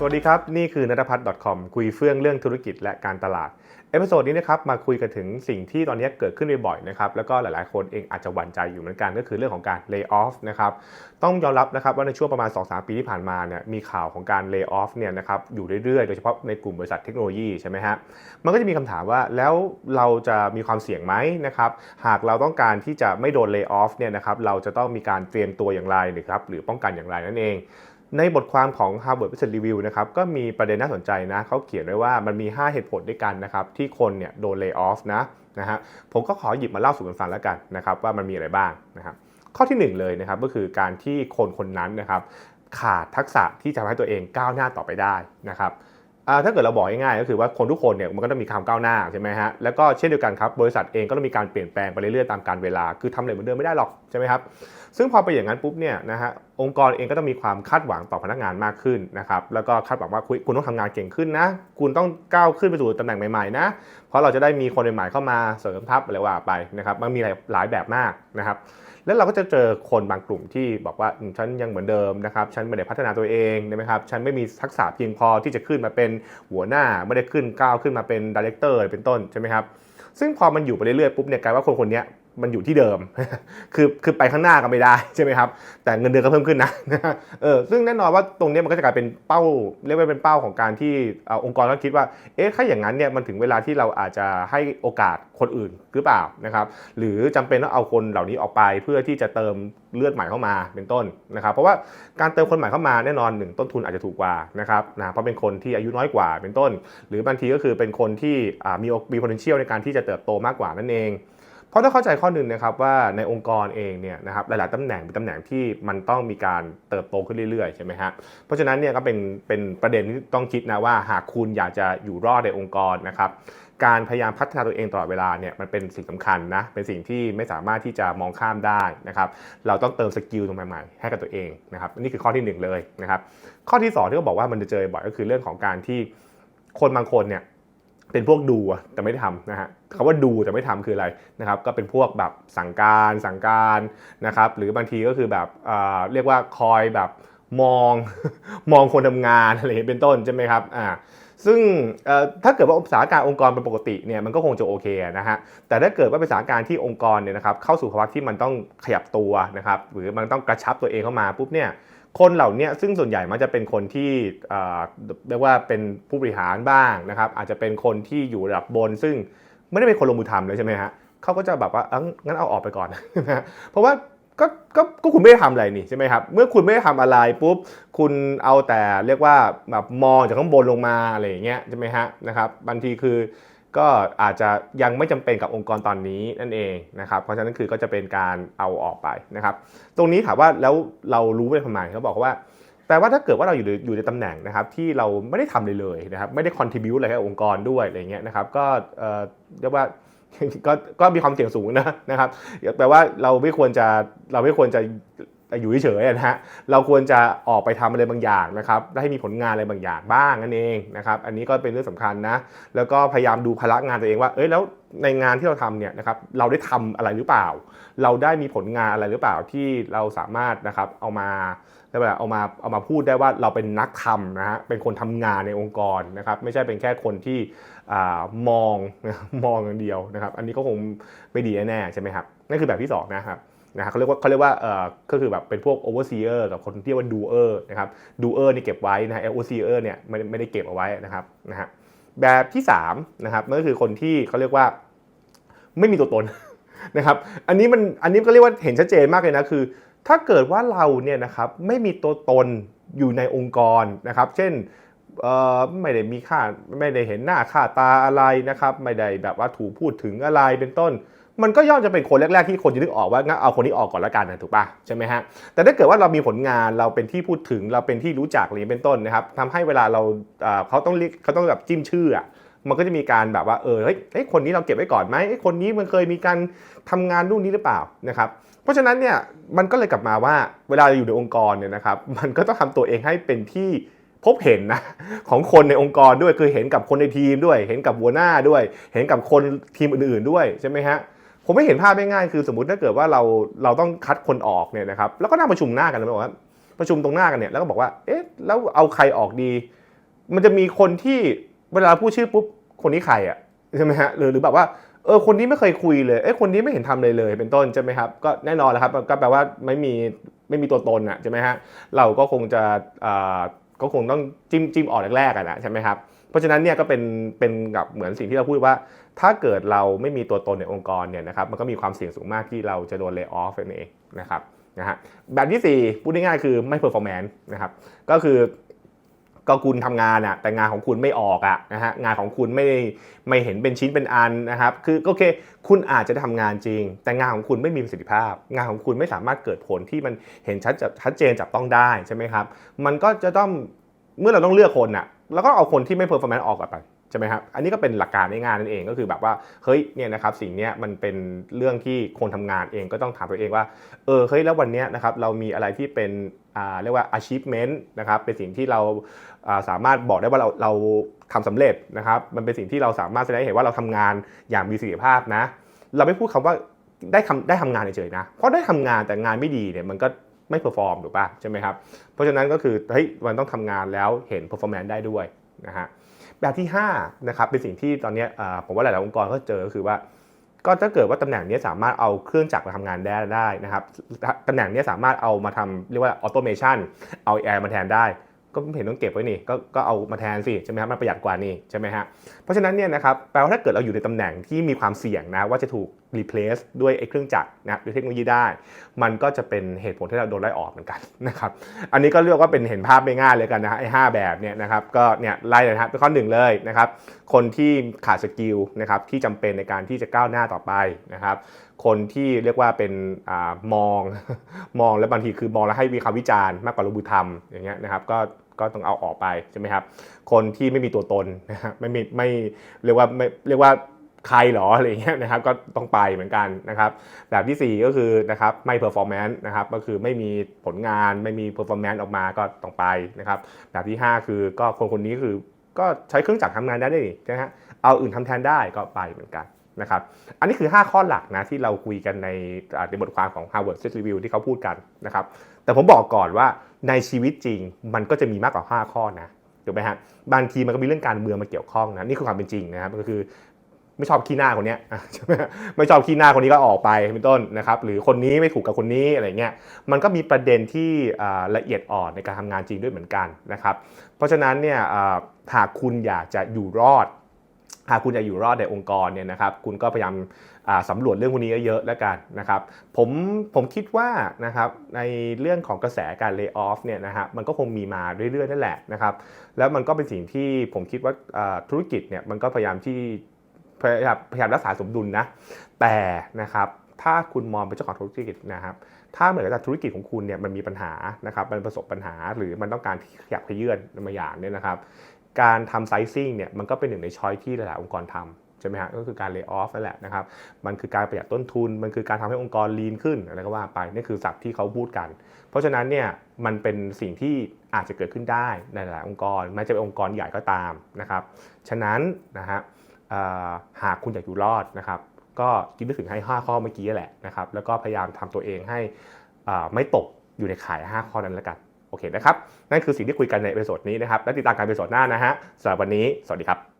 สวัสดีครับ นี่คือนัทพัฒน์ .com คุยเฟื่องเรื่องธุรกิจและการตลาด เอพิโซดนี้นะครับมาคุยกันถึงสิ่งที่ตอนนี้เกิดขึ้นบ่อยๆนะครับแล้วก็หลายๆคนเองอาจจะหวั่นใจอยู่เหมือนกันก็คือเรื่องของการ lay off นะครับต้องยอมรับนะครับว่าในช่วงประมาณ 2-3 ปีที่ผ่านมาเนี่ยมีข่าวของการ lay off เนี่ยนะครับอยู่เรื่อยๆ โดยเฉพาะในกลุ่มบริษัทเทคโนโลยีใช่ไหมฮะมันก็จะมีคำถามว่าแล้วเราจะมีความเสี่ยงไหมนะครับหากเราต้องการที่จะไม่โดน lay off เนี่ยนะครับเราจะต้องมีการเตรียมตัวอย่างไรนะครับหรือป้องกันอย่างไรนั่นเอง ในบทความของ Harvard Business Review นะครับก็มีประเด็นน่าสนใจนะเขาเขียนไว้ว่ามันมี 5 เหตุผลด้วยกันนะครับที่คนเนี่ยโดน lay off นะนะฮะผมก็ขอหยิบมาเล่าสู่กันฟังแล้วกันนะครับว่ามันมีอะไรบ้างนะครับข้อทีหนึ่1 เลยนะครับก็คือการที่คนคนนั้นนะครับขาดทักษะที่จะทำให้ตัวเองก้าวหน้าต่อไปได้นะครับถ้าเกิดเราบอกง่ายๆก็คือว่าคนทุกคนเนี่ยมันก็ต้องมีความก้าวหน้าใช่ไหมฮะแล้วก็เช่นเดียวกันครับบริษัทเองก็ต้องมีการเปลี่ยนแปลงไปเรื่อยๆตามกาลเวลา คือทำอะไรเหมือนเดิมไม่ได้หรอกใช่ไหมครับซึ่งพอไปอย่างนั้นปุ๊บเนี่ยนะฮะ องค์กรเองก็ต้องมีความคาดหวังต่อพนักงานมากขึ้นนะครับแล้วก็คาดหวังว่าคุณคุณต้องทำงานเก่งขึ้นนะ คุณต้องก้าวขึ้นไปสู่ตำแหน่งใหม่ๆนะ เพราะเราจะได้มีคนใหม่ๆเข้ามาเสริมทัพอะไรว่าไปนะครับมันมีหลายหลายแบบมากนะครับ แล้วเราก็จะเจอคนบางกลุ่มที่บอกว่าฉันยังเหมือนเดิมนะครับฉันไม่ได้พัฒนาตัวเองใช่ไหมครับฉันไม่มีทักษะเพียงพอที่จะขึ้นมาเป็นหัวหน้าไม่ได้ขึ้นก้าวขึ้นมาเป็นดีเลกเตอร์เป็นต้นใช่ไหมครับซึ่งพอมันอยู่ไปเรื่อยๆปุ๊บเนี่ยกลายว่าคนคนนี้ มันอยู่ที่เดิม คือคือไปข้างหน้าก็ไม่ได้ใช่ไหมครับ แต่เงินเดือนก็เพิ่มขึ้นนะเออซึ่งแน่นอนว่าตรงนี้มันก็จะกลายเป็นเป้าเรียกว่าเป็นเป้าของการที่เอ่องค์กรต้องคิดว่าเอ๊ะถ้าอย่างนั้นเนี่ยมันถึงเวลาที่เราอาจจะให้โอกาสคนอื่นหรือเปล่านะครับ หรือจำเป็นต้องเอาคนเหล่านี้ออกไปเพื่อที่จะเติมเลือดใหม่เข้ามาเป็นต้นนะครับ เพราะว่าการเติมคนใหม่เข้ามาแน่นอนหนึ่งต้นทุนอาจจะถูกกว่านะครับนะเพราะเป็นคนที่อายุน้อยกว่าเป็นต้น หรือบางทีก็คือเป็นคนที่อ่ามีมี potential ในการที่จะเติบโตมากกว่านั่นเอง เพราะต้องเข้าใจข้อหนึ่งนะครับว่าในองค์กรเองเนี่ยนะครับหลายๆตำแหน่งเป็นตำแหน่งที่มันต้องมีการเติบโตขึ้นเรื่อยๆใช่ไหมฮะเพราะฉะนั้นเนี่ยก็เป็นเป็นประเด็นที่ต้องคิดนะว่าหากคุณอยากจะอยู่รอดในองค์กรนะครับการพยายามพัฒนาตัวเองตลอดเวลาเนี่ยมันเป็นสิ่งสำคัญนะเป็นสิ่งที่ไม่สามารถที่จะมองข้ามได้นะครับเราต้องเติมสกิลตรงใหม่ๆให้กับตัวเองนะครับนี่คือข้อที่หนึ่งเลยนะครับข้อที่สองที่เขาบอกว่ามันจะเจอบ่อยก็คือเรื่องของการที่คนบางคนเนี่ย เป็นพวกดูแต่ไม่ได้ทำนะฮะคำว่าดูแต่ไม่ทำคืออะไรนะครับก็เป็นพวกแบบสั่งการสั่งการนะครับหรือบางทีก็คือแบบเเรียกว่าคอยแบบมองมองคนทำงานอะไรเป็นต้นใช่ไหมครับอ่าซึ่งถ้าเกิดว่าสถาการองค์กรเป็นปกติเนี่ยมันก็คงจะโอเคนะฮะแต่ถ้าเกิดว่าเป็นสถานการณ์ที่องค์กรเนี่ยนะครับเข้าสู่ภาวะที่มันต้องขยับตัวนะครับหรือมันต้องกระชับตัวเองเข้ามาปุ๊บเนี่ย คนเหล่านี้ซึ่งส่วนใหญ่มักจะเป็นคนที่เรียกว่าเป็นผู้บริหารบ้างนะครับอาจจะเป็นคนที่อยู่ระดับบน ซึ่งไม่ได้เป็นคนลงมือทำเลยใช่ไหมฮะเขาก็จะแบบว่างั้นเอาออกไปก่อนนะฮะเพราะว่าก็ก็ก็คุณไม่ได้ทำอะไรนี่ใช่ไหมครับ เมื่อคุณไม่ได้ทำอะไรปุ๊บ คุณเอาแต่เรียกว่าแบบมองจากข้างบนลงมาอะไรอย่างเงี้ยใช่ไหมฮะนะครับบางทีคือ ก็อาจจะยังไม่จำเป็นกับองค์กรตอนนี้นั่นเองนะครับ เพราะฉะนั้นคือก็จะเป็นการเอาออกไปนะครับ ตรงนี้ถามว่าแล้วเรารู้ไปทำไมเขาบอกว่าแปลว่าถ้าเกิดว่าเราอยู่ในอยู่ในตำแหน่งนะครับที่เราไม่ได้ทำเลยเลยนะครับไม่ได้ contribu อะไรให้องค์กรด้วยอะไรเงี้ยนะครับก็เอ่อเรียกว่าก็ก็มีความเสี่ยงสูงนะนะครับแปลว่าเราไม่ควรจะเราไม่ควรจะ อยู่เฉยๆนะฮะเราควรจะออกไปทำอะไรบางอย่างนะครับและให้มีผลงานอะไรบางอย่างบ้างนั่นเองนะครับอันนี้ก็เป็นเรื่องสำคัญนะแล้วก็พยายามดูภาระงานตัวเองว่าเอ้ยแล้วในงานที่เราทำเนี่ยนะครับเราได้ทำอะไรหรือเปล่า เราได้มีผลงานอะไรหรือเปล่าที่เราสามารถนะครับเอามาเรียกว่าเอามาเอามาพูดได้ว่าเราเป็นนักทำนะฮะเป็นคนทำงานในองค์กรนะครับไม่ใช่เป็นแค่คนที่อมองมองอย่างเดียวนะครับ อันนี้ก็คงไม่ดีแน่ใช่ไหมครับนั่นคือแบบที่สองนะครับ นะฮะเขาเรียกว่าเขาเรียกว่าเอ่อก็คือแบบเป็นพวก overseer กับคนที่เรียกว่า doer นะครับ doer นี่เก็บไว้นะฮะ overseer เนี่ยไม่ได้ไม่ได้เก็บเอาไว้นะครับนะฮะแบบที่3นะครับนั่นก็คือคนที่เขาเรียกว่าไม่มีตัวตนนะครับ อันนี้มันอันนี้ก็เรียกว่าเห็นชัดเจนมากเลยนะคือ ถ้าเกิดว่าเราเนี่ยนะครับไม่มีตัวตนอยู่ในองค์กรนะครับ เช่นเอ่อไม่ได้มีค่าไม่ได้เห็นหน้าค่าตาอะไรนะครับ ไม่ได้แบบว่าถูกพูดถึงอะไรเป็นต้น มันก็ย่อมจะเป็นคนแรกๆที่คนจะนึกออกว่างั้นเอาคนนี้ออกก่อนละกันนะถูกปะใช่ไหมฮะแต่ถ้าเกิดว่าเรามีผลงานเราเป็นที่พูดถึงเราเป็นที่รู้จักอะไรอย่างนี้เป็นต้นนะครับทำให้เวลาเราเขาต้องเรียกเขาต้องแบบจิ้มชื่ออะมันก็จะมีการแบบว่าเออเฮ้ยคนนี้เราเก็บไว้ก่อนไหมเอ้คนนี้มันเคยมีการทำงานนู่นนี้หรือเปล่านะครับเพราะฉะนั้นเนี่ยมันก็เลยกลับมาว่าเวลาเราอยู่ในองค์กรเนี่ยนะครับมันก็ต้องทำตัวเองให้เป็นที่พบเห็นนะของคนในองค์กรด้วยคือเห็นกับคนในทีมด้วย เห็นกับหัวหน้าด้วย เห็นกับคนทีมอื่นๆด้วยใช่ไหมฮะ ผมไม่เห็นภาพง่ายๆคือสมมติถ้าเกิดว่าเราเราต้องคัดคนออกเนี่ยนะครับแล้วก็นั่งประชุมหน้ากันแล้วบอกว่าประชุมตรงหน้ากันเนี่ยแล้วก็บอกว่าเอ๊ะแล้วเอาใครออกดี มันจะมีคนที่เวลาพูดชื่อปุ๊บคนนี้ใครอะใช่ไหมฮะหรือหรือแบบว่าเออคนนี้ไม่เคยคุยเลยเอ้คนนี้ไม่เห็นทำเลยเลย เป็นต้นใช่ไหมครับก็แน่นอนแหละครับก็แปลว่าไม่มีไม่มีตัวตนอะใช่ไหมฮะเราก็คงจะอ่าก็คงต้องจิ้มจิ้มออกแรกๆอะนะใช่ไหมครับ เพราะฉะนั้นเนี่ยก็เป็นเป็นกับเหมือนสิ่งที่เราพูดว่า ถ้าเกิดเราไม่มีตัวตนในองค์กรเนี่ยนะครับมันก็มีความเสี่ยงสูงมากที่เราจะโดนเลิกออฟนั่นเองนะครับนะฮะแบบที่ 4 พูดง่ายๆคือไม่เพอร์ฟอร์แมนซ์นะครับก็คือก็คุณทำงานอะแต่งานของคุณไม่ออกอะนะฮะงานของคุณไม่ไม่เห็นเป็นชิ้นเป็นอันนะครับคือโอเค คุณอาจจะทำงานจริง แต่งานของคุณไม่มีประสิทธิภาพ งานของคุณไม่สามารถเกิดผลที่มันเห็นชัดจะชัดเจนจับต้องได้ใช่ไหมครับมันก็จะต้อง เมื่อเราต้องเลือกคนอะเราก็เอาคนที่ไม่เพอร์ฟอร์แมนซ์ออกออกไปใช่ไหมครับ อันนี้ก็เป็นหลักการในงายๆนั่นเองก็คือแบบว่า เฮ้ย เนี่ยนะครับ สิ่งนี้มันเป็นเรื่องที่คนทำงานเองก็ต้องถามตัวเองว่า เออ เฮ้ย แล้ววันนี้นะครับ เรามีอะไรที่เป็น อ่า เรียกว่า achievement นะครับ เป็นสิ่งที่เราสามารถบอกได้ว่าเรา เราทำสำเร็จนะครับ มันเป็นสิ่งที่เราสามารถแสดงให้เห็นว่าเราทำงานอย่างมีประสิทธิภาพนะ เราไม่พูดคำว่าได้ทำได้ทำงานเฉยๆนะ เพราะได้ทำงานแต่งานไม่ดีเนี่ยมันก็ ไม่เพอร์ฟอร์มถูกป่ะใช่ไหมครับ เพราะฉะนั้นก็คือเฮ้ยมันต้องทำงานแล้วเห็น performance ได้ด้วยนะฮะแบบที่5นะครับเป็นสิ่งที่ตอนนี้ผมว่าหลายๆองค์กรก็เจอก็คือว่า ก็ถ้าเกิดว่าตำแหน่งนี้สามารถเอาเครื่องจักรมาทำงานได้ได้นะครับตำแหน่งนี้สามารถเอามาทำเรียกว่าออโตเมชันเอา AI มาแทนได้ ก็เห็นต้องเก็บไว้นี่ก็ก็เอามาแทนสิใช่ไหมครับมันประหยัดกว่านี่ใช่ไหมฮะเพราะฉะนั้นเนี่ยนะครับแปลว่าถ้าเกิดเราอยู่ในตำแหน่งที่มีความเสี่ยงนะว่าจะถูก replace ด้วยไอ้เครื่องจักรนะด้วยเทคโนโลยีได้ มันก็จะเป็นเหตุผลที่เราโดนไล่ออกเหมือนกันนะครับอันนี้ก็เรียกว่าเป็นเห็นภาพไม่ง่ายเลยกันนะฮะไอ้ห้าแบบเนี่ยนะครับก็เนี่ยไล่เลยนะครับเป็นข้อหนึ่งเลยนะครับคนที่ขาดสกิลนะครับที่จำเป็นในการที่จะก้าวหน้าต่อไปนะครับคนที่เรียกว่าเป็นอามองมองแล้วบางทีคือมองแล้วให้วิคำวิจารณ์มากกว่าลงมือทำอย่างเงี้ยนะครับก็ก็ต้องเอาออกไปใช่ไหมครับคนที่ไม่มีตัวตนนะฮะไม่มีไม่เรียกว่าไม่เรียกว่า ใครหรออะไรเงี้ยนะครับก็ต้องไปเหมือนกันนะครับแบบที่ 4 ก็คือนะครับไม่ performance นต์นะครับก็คือไม่มีผลงานไม่มี performance ออกมาก็ต้องไปนะครับแบบที่ 5 คือก็คนคนนี้คือก็ใช้เครื่องจักรทำงานได้นี่ใช่ไหมฮะเอาอื่นทำแทนได้ก็ไปเหมือนกันนะครับอันนี้คือ 5 ข้อหลักนะที่เราคุยกันในในบทความของ Harvard Business Review ที่เขาพูดกันนะครับแต่ผมบอกก่อนว่าในชีวิตจริงมันก็จะมีมากกว่า 5 ข้อนะถูกไหมฮะบางทีมันก็มีเรื่องการเมืองมาเกี่ยวข้องนะนี่คือความเป็นจริงนะครับก็คือ ไม่ชอบขี้หน้าคนนี้ใช่ไหมไม่ชอบขี้หน้าคนนี้ก็ออกไปเป็นต้นนะครับหรือคนนี้ไม่ถูกกับคนนี้อะไรเงี้ยมันก็มีประเด็นที่ละเอียดอ่อนในการทำงานจริงด้วยเหมือนกันนะครับเพราะฉะนั้นเนี่ยหากคุณอยากจะอยู่รอด หากคุณจะอยู่รอดในองค์กรเนี่ยนะครับคุณก็พยายามสำรวจเรื่องพวกนี้เยอะๆแล้วกันนะครับผมผมคิดว่านะครับในเรื่องของกระแสการเลิกออฟเนี่ยนะฮะมันก็คงมีมาเรื่อยๆนั่นแหละนะครับแล้วมันก็เป็นสิ่งที่ผมคิดว่าธุรกิจเนี่ยมันก็พยายามที่ พยายามพยายามรักษาสมดุลนะ แต่นะครับถ้าคุณมองเป็นเจ้าของธุรกิจนะครับ ถ้าเหมือนกับธุรกิจของคุณเนี่ยมันมีปัญหานะครับ มันประสบปัญหาหรือมันต้องการขยับขยื่นมาอย่างเนี่ยนะครับ การทำไซซิ่งเนี่ยมันก็เป็นหนึ่งในช้อยที่หลายองค์กรทำใช่ไหมฮะก็คือการเลิกออฟนั่นแหละนะครับ มันคือการประหยัดต้นทุน มันคือการทำให้องค์กรลีนขึ้นอะไรก็ว่าไปนี่คือศัพท์ที่เขาพูดกัน เพราะฉะนั้นเนี่ยมันเป็นสิ่งที่อาจจะเกิดขึ้นได้ในหลายองค์กรไม่จะเป็นองค์กรใหญ่ก็ตามนะครับ ฉะนั้นนะฮะ หากคุณอยากอยู่รอดนะครับก็คิดนึกถึงให้ 5 ข้อเมื่อกี้แหละนะครับแล้วก็พยายามทำตัวเองให้ไม่ตกอยู่ในขาย 5 ข้อนั้นแล้วกันโอเคนะครับนั่นคือสิ่งที่คุยกันในเอพิโซดนี้นะครับและติดตามการเอพิโซดหน้านะฮะสำหรับวันนี้สวัสดีครับ